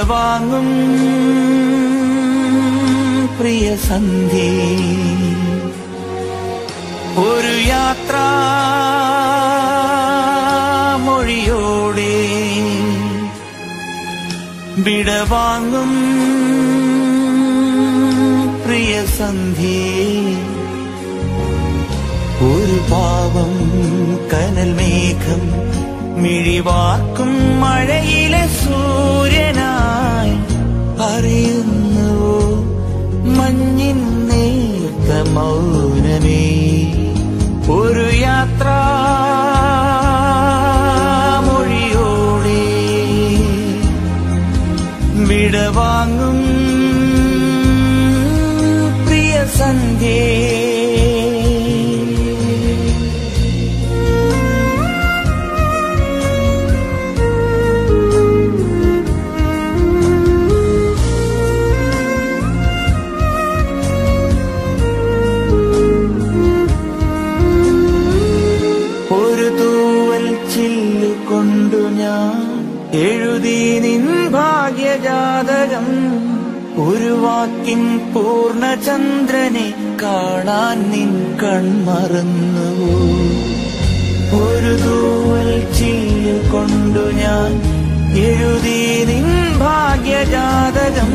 വിടവാങ്ങും പ്രിയ സന്ധി. ഒരു യാത്ര മൊഴിയോടെ വിടവാങ്ങും പ്രിയ സന്ധി. ഒരു പാവം കനൽ മേഘം മിഴിവാക്കും മഴയിലെ സൂര്യനായി. അറിയുന്നുവോ മഞ്ഞിൻ നേർത്ത മൗനമേ? ഒരു യാത്ര മൊഴിയോടെ വിടവാങ്ങും എഴുതി നിൻ ഭാഗ്യജാതകം. ഒരു വാക്കിൻ പൂർണചന്ദ്രനെ കാണാൻ നിൻ കൺമറന്നു ഒരു തൂവൽ ചില്ലു കൊണ്ടു ഞാൻ എഴുതി നിൻ ഭാഗ്യജാതകം.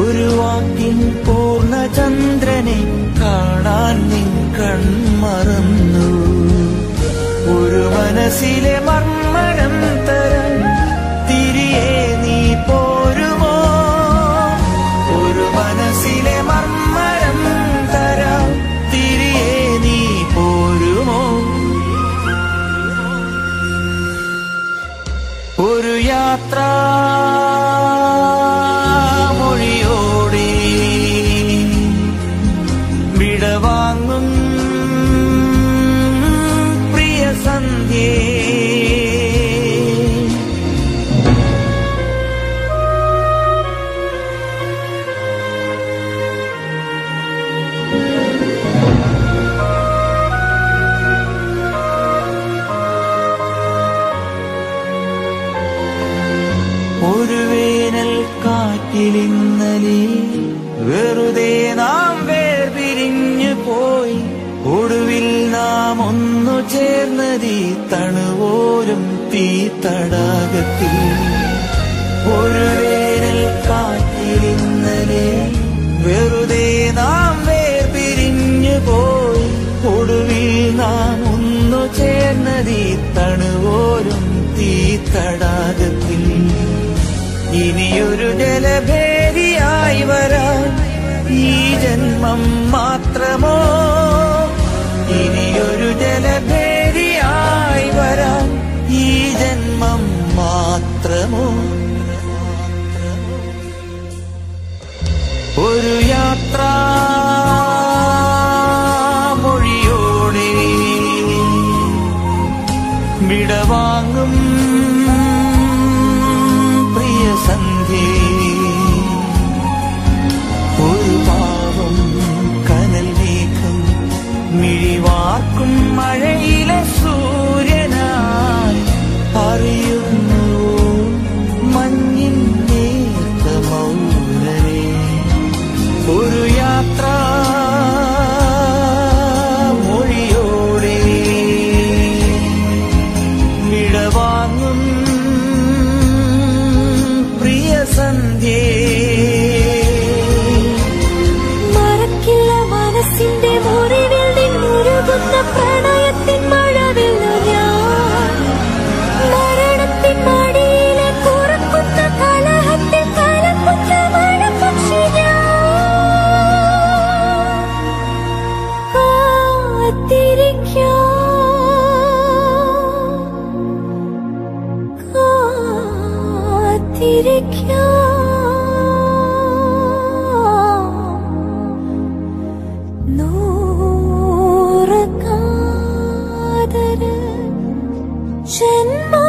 ഒരു വാക്കിൻ പൂർണചന്ദ്രനെ കാണാൻ നിൻ കൺമറന്നു ഒരു മനസ്സിലെ മർമ്മരം ഒരു യാത്ര മൊഴിയോടെ വിടവാങ്ങും പ്രിയ സന്ധ്യേ. കാറ്റിലിന്നലെ വെറുതെ നാം വേർപിരിഞ്ഞു പോയി. ഒടുവിൽ നാം ഒന്നു ചേർന്നതി തണുവോരും തീ തടാകത്തിൽ. ഒരു വേനൽ കാറ്റിലിന്നലെ ഒരു യാത്ര മൊഴിയോടെ വിടവാങ്ങും പ്രിയ സന്ധ്യേ. ഒരു പാവം കനൽ നീക്കം മിഴിവാർക്കും മഴയിലെ സൂര്യനായി അറിയുന്നു ഒരു Tirik ya. Nur kader Cennet